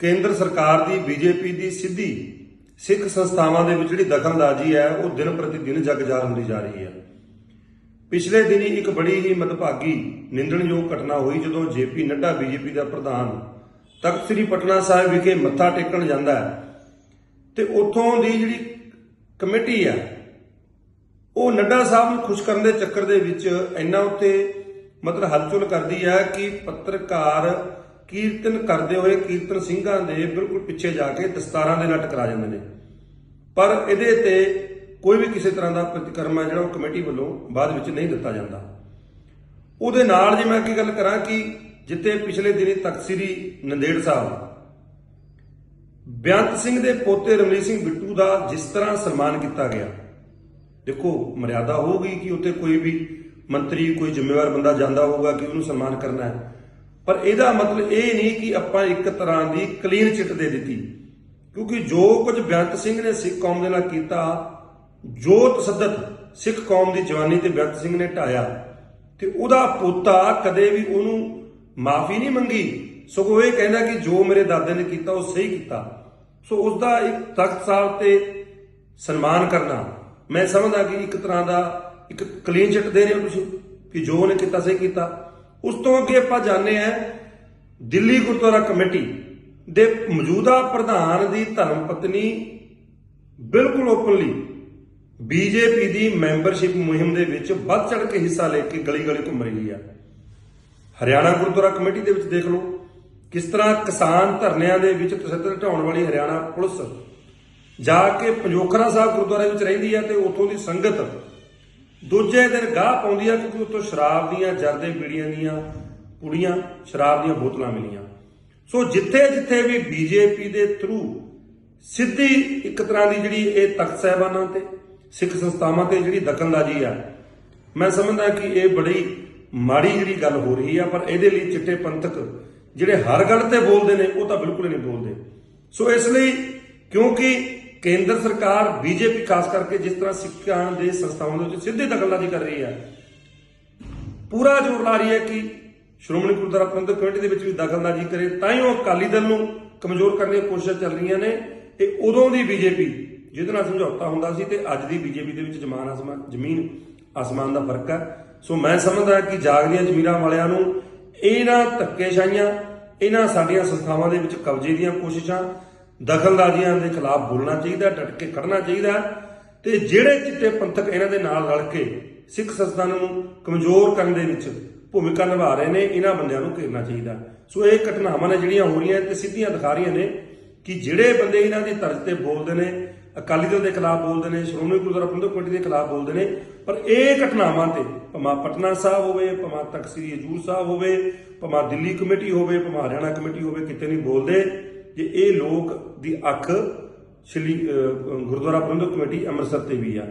ਕੇਂਦਰ ਸਰਕਾਰ ਦੀ, ਬੀਜੇਪੀ ਦੀ ਸਿੱਧੀ ਸਿੱਖ ਸੰਸਥਾਵਾਂ ਦੇ ਵਿੱਚ ਜਿਹੜੀ ਦਖਲਅੰਦਾਜ਼ੀ ਹੈ, ਉਹ ਦਿਨ ਪ੍ਰਤੀ ਦਿਨ ਜਗਜਾਰ ਹੁੰਦੀ ਜਾ ਰਹੀ ਹੈ। ਪਿਛਲੇ ਦਿਨੀ ਇੱਕ ਬੜੀ ਹੀ ਮਦਭਾਗੀ, ਨਿੰਦਣਯੋਗ ਘਟਨਾ ਹੋਈ, ਜਦੋਂ ਜੇਪੀ ਨੱਡਾ, ਬੀਜੇਪੀ ਦਾ ਪ੍ਰਧਾਨ ਤਖਤ ਸ੍ਰੀ ਪਟਨਾ ਸਾਹਿਬ ਵਿਖੇ ਮੱਥਾ ਟੇਕਣ ਜਾਂਦਾ ਹੈ ਤੇ ਉੱਥੋਂ ਦੀ ਜਿਹੜੀ ਕਮੇਟੀ ਆ ਉਹ ਨੱਡਾ ਸਾਹਿਬ ਨੂੰ ਖੁਸ਼ ਕਰਨ ਦੇ ਚੱਕਰ ਦੇ ਵਿੱਚ ਇੰਨਾ ਉੱਤੇ ਮਤਲਬ ਹਲਚੁਲ ਕਰਦੀ ਹੈ ਕਿ ਪੱਤਰਕਾਰ ਕੀਰਤਨ ਕਰਦੇ ਹੋਏ ਕੀਰਤਨ ਸਿੰਘਾਂ ਦੇ ਬਿਲਕੁਲ ਪਿੱਛੇ ਜਾ ਕੇ ਦਸਤਾਰਾਂ ਦੇ ਨਾਲ ਟਕਰਾ ਜਾਂਦੇ ਨੇ। ਪਰ ਇਹਦੇ ਤੇ ਕੋਈ ਵੀ ਕਿਸੇ ਤਰ੍ਹਾਂ ਦਾ ਪ੍ਰਤੀਕਰਮ ਹੈ ਜਿਹੜਾ ਉਹ ਕਮੇਟੀ ਵੱਲੋਂ ਬਾਅਦ ਵਿੱਚ ਨਹੀਂ ਦਿੱਤਾ ਜਾਂਦਾ। ਉਹਦੇ ਨਾਲ ਜੇ ਮੈਂ ਕੀ ਗੱਲ ਕਰਾਂ ਕਿ ਜਿੱਥੇ ਪਿਛਲੇ ਦਿਨੀ ਤਖਤ ਸ੍ਰੀ ਨੰਦੇੜ ਸਾਹਿਬ ਬੇਅੰਤ ਸਿੰਘ ਦੇ ਪੋਤੇ ਰਮਨੀਤ ਸਿੰਘ ਬਿੱਟੂ ਦਾ ਜਿਸ ਤਰ੍ਹਾਂ ਸਨਮਾਨ ਕੀਤਾ ਗਿਆ, ਦੇਖੋ ਮਰਿਆਦਾ ਹੋਊਗੀ ਕਿ ਉੱਥੇ ਕੋਈ ਵੀ ਮੰਤਰੀ, ਕੋਈ ਜ਼ਿੰਮੇਵਾਰ ਬੰਦਾ ਜਾਂਦਾ ਹੋਊਗਾ ਕਿ ਉਹਨੂੰ ਸਨਮਾਨ ਕਰਨਾ ਹੈ। ਪਰ ਇਹਦਾ ਮਤਲਬ ਇਹ ਨਹੀਂ ਕਿ ਆਪਾਂ ਇੱਕ ਤਰ੍ਹਾਂ ਦੀ ਕਲੀਨ ਚਿੱਟ ਦੇ ਦਿੱਤੀ। ਕਿਉਂਕਿ ਜੋ ਕੁਝ ਬੇਅੰਤ ਸਿੰਘ ਨੇ ਸਿੱਖ ਕੌਮ ਦੇ ਨਾਲ ਕੀਤਾ, ਜੋ ਤਸੱਦਦ ਸਿੱਖ ਕੌਮ ਦੀ ਜਵਾਨੀ ਤੇ ਬੇਅੰਤ ਸਿੰਘ ਨੇ ਢਾਇਆ, ਤੇ ਉਹਦਾ ਪੋਤਾ ਕਦੇ ਵੀ ਉਹਨੂੰ ਮਾਫੀ ਨਹੀਂ ਮੰਗੀ। ਸਗੋਂ ਇਹ ਕਹਿੰਦਾ ਕਿ ਜੋ ਮੇਰੇ ਦਾਦੇ ਨੇ ਕੀਤਾ, ਉਹ ਸਹੀ ਕੀਤਾ। ਸੋ ਉਸ ਦਾ ਇੱਕ ਤਖਤ ਸਾਹਿਬ ਤੇ ਸਨਮਾਨ ਕਰਨਾ, ਮੈਂ ਸਮਝਦਾ ਕਿ ਇੱਕ ਤਰ੍ਹਾਂ ਦਾ ਇੱਕ ਕਲੀਨ ਚਿੱਟ ਦੇ ਰਹੇ ਹੋ ਤੁਸੀਂ, ਕਿ ਜੋ ਉਹਨੇ ਕੀਤਾ, ਸਹੀ ਕੀਤਾ। ਉਸ ਤੋਂ ਅੱਗੇ ਆਪਾਂ ਜਾਣਦੇ ਆ ਦਿੱਲੀ ਗੁਰਦੁਆਰਾ ਕਮੇਟੀ ਦੇ ਮੌਜੂਦਾ ਪ੍ਰਧਾਨ ਦੀ ਧਰਮ ਪਤਨੀ ਬਿਲਕੁਲ ਓਪਨਲੀ ਬੀਜੇਪੀ ਦੀ ਮੈਂਬਰਸ਼ਿਪ ਮੁਹਿੰਮ ਦੇ ਵਿੱਚ ਵੱਧ ਚੜ ਕੇ ਹਿੱਸਾ ਲੈ ਕੇ ਗਲੀ ਗਲੀ ਘੁੰਮ ਰਹੀ ਆ। ਹਰਿਆਣਾ ਗੁਰਦੁਆਰਾ ਕਮੇਟੀ ਦੇ ਵਿੱਚ ਦੇਖ ਲਓ ਕਿਸ ਤਰ੍ਹਾਂ ਕਿਸਾਨ ਧਰਨਿਆਂ ਦੇ ਵਿੱਚ ਤਸੱਦਦ ਢਾਉਣ ਵਾਲੀ ਹਰਿਆਣਾ ਪੁਲਿਸ ਜਾ ਕੇ ਪੰਜੋਖਰਾ ਸਾਹਿਬ ਗੁਰਦੁਆਰੇ ਵਿੱਚ ਰਹਿੰਦੀ ਹੈ ਤੇ ਉੱਥੋਂ ਦੀ ਸੰਗਤ ਦੂਜੇ ਦਿਨ ਗਾਹ ਪਾਉਂਦੀ ਆ ਕਿਉਂਕਿ ਉੱਥੋਂ ਸ਼ਰਾਬ ਦੀਆਂ ਜਰਦੇ ਬੀੜੀਆਂ ਦੀਆਂ ਪੁੜੀਆਂ ਸ਼ਰਾਬ ਦੀਆਂ ਬੋਤਲਾਂ ਮਿਲੀਆਂ। ਸੋ ਜਿੱਥੇ ਜਿੱਥੇ ਵੀ ਬੀਜੇਪੀ ਦੇ ਥਰੂ ਸਿੱਧੀ ਇੱਕ ਤਰ੍ਹਾਂ ਦੀ ਜਿਹੜੀ ਇਹ ਤਖਤ ਸਾਹਿਬਾਨਾਂ ਤੇ, ਸਿੱਖ ਸੰਸਥਾਵਾਂ ਤੇ ਜਿਹੜੀ ਦਖਲਅੰਦਾਜ਼ੀ ਆ, ਮੈਂ ਸਮਝਦਾ ਕਿ ਇਹ ਬੜੀ ਮਾੜੀ ਜਿਹੜੀ ਗੱਲ ਹੋ ਰਹੀ ਆ, ਪਰ ਇਹਦੇ ਲਈ ਚਿੱਟੇ ਪੰਥਕ ਜਿਹੜੇ ਹਰ ਗੱਲ ਤੇ ਬੋਲਦੇ ਨੇ, ਉਹ ਤਾਂ ਬਿਲਕੁਲ ਹੀ ਨਹੀਂ ਬੋਲਦੇ। ਸੋ ਇਸ ਲਈ ਕਿਉਂਕਿ ਕੇਂਦਰ ਸਰਕਾਰ, ਬੀਜੇਪੀ, ਖਾਸ ਕਰਕੇ ਜਿਸ ਤਰ੍ਹਾਂ ਸਿੱਖਾਂ ਦੇ ਸੰਸਥਾਵਾਂ ਦੇ ਵਿੱਚ ਸਿੱਧੀ ਦਖਲਅੰਦਾਜ਼ੀ ਕਰ ਰਹੀ ਹੈ। ਪੂਰਾ ਜ਼ੋਰ ਲਾ ਰਹੀ ਹੈ ਕਿ ਸ਼੍ਰੋਮਣੀ ਗੁਰਦੁਆਰਾ ਪ੍ਰਬੰਧਕ ਕਮੇਟੀ ਦੇ ਵਿੱਚ ਵੀ ਦਖਲਅੰਦਾਜ਼ੀ ਕਰੇ, ਤਾਂ ਹੀ ਉਹ ਅਕਾਲੀ ਦਲ ਨੂੰ ਕਮਜ਼ੋਰ ਕਰਨ ਦੀਆਂ ਕੋਸ਼ਿਸ਼ਾਂ ਚੱਲ ਰਹੀਆਂ ਨੇ ਇਹ ਉਦੋਂ ਦੀ ਬੀਜੇਪੀ ਜਿਹਦੇ ਨਾਲ ਸਮਝੌਤਾ ਹੁੰਦਾ ਸੀ ਤੇ ਅੱਜ ਦੀ ਬੀਜੇਪੀ ਦੇ ਵਿੱਚ ਜ਼ਮਾਨ ਆਸਮਾਨ, ਜ਼ਮੀਨ ਆਸਮਾਨ ਦਾ ਫ਼ਰਕ ਹੈ। ਸੋ ਮੈਂ ਸਮਝਦਾ ਕਿ ਜਾਗਦੀਆਂ ਜ਼ਮੀਰਾਂ ਵਾਲਿਆਂ ਨੂੰ ਇਹਨਾਂ ਧੱਕੇਸ਼ਾਹੀਆਂ, ਇਹਨਾਂ ਸਾਡੀਆਂ ਸੰਸਥਾਵਾਂ ਦੇ ਵਿੱਚ ਕਬਜ਼ੇ ਦੀਆਂ ਕੋਸ਼ਿਸ਼ਾਂ ਦਖਲਅੰਦਾਜ਼ੀਆਂ ਦੇ ਖਿਲਾਫ ਬੋਲਣਾ ਚਾਹੀਦਾ ਡਟ ਕੇ ਖੜਨਾ ਚਾਹੀਦਾ ਤੇ ਜਿਹੜੇ ਚਿੱਟੇ ਪੰਥਕ ਇਹਨਾਂ ਦੇ ਨਾਲ ਰਲ ਕੇ ਸਿੱਖ ਸੰਸਥਾ ਨੂੰ ਕਮਜ਼ੋਰ ਕਰਨ ਦੇ ਵਿੱਚ ਭੂਮਿਕਾ ਨਿਭਾ ਰਹੇ ਨੇ, ਇਹਨਾਂ ਬੰਦਿਆਂ ਨੂੰ ਘੇਰਨਾ ਚਾਹੀਦਾ। ਸੋ ਇਹ ਘਟਨਾਵਾਂ ਨੇ ਜਿਹੜੀਆਂ ਹੋ ਰਹੀਆਂ ਤੇ ਸਿੱਧੀਆਂ ਦਿਖਾ ਰਹੀਆਂ ਨੇ ਕਿ ਜਿਹੜੇ ਬੰਦੇ ਇਹਨਾਂ ਦੀ ਤਰਜ਼ ਤੇ ਬੋਲਦੇ ਨੇ, ਅਕਾਲੀ ਦਲ ਦੇ ਖਿਲਾਫ ਬੋਲਦੇ ਨੇ, ਸ਼੍ਰੋਮਣੀ ਗੁਰਦੁਆਰਾ ਪ੍ਰਬੰਧਕ ਕਮੇਟੀ ਦੇ ਖਿਲਾਫ ਬੋਲਦੇ ਨੇ, ਪਰ ਇਹ ਘਟਨਾਵਾਂ ਤੇ ਭਮਾ ਪਟਨਾ ਸਾਹਿਬ ਹੋਵੇ ਭਮਾ ਤਖਤ ਸ੍ਰੀ ਹਜੂਰ ਸਾਹਿਬ ਹੋਵੇ ਭਮਾ ਦਿੱਲੀ ਕਮੇਟੀ ਹੋਵੇ ਭਮਾ ਹਰਿਆਣਾ ਕਮੇਟੀ ਹੋਵੇ, ਕਿਤੇ ਨਹੀਂ ਬੋਲਦੇ। ਜੇ ਇਹ ਲੋਕ ਦੀ ਅੱਖ ਸ਼੍ਰੀ ਗੁਰਦੁਆਰਾ ਪ੍ਰਬੰਧਕ ਕਮੇਟੀ ਅੰਮ੍ਰਿਤਸਰ ਤੇ ਵੀ ਆ।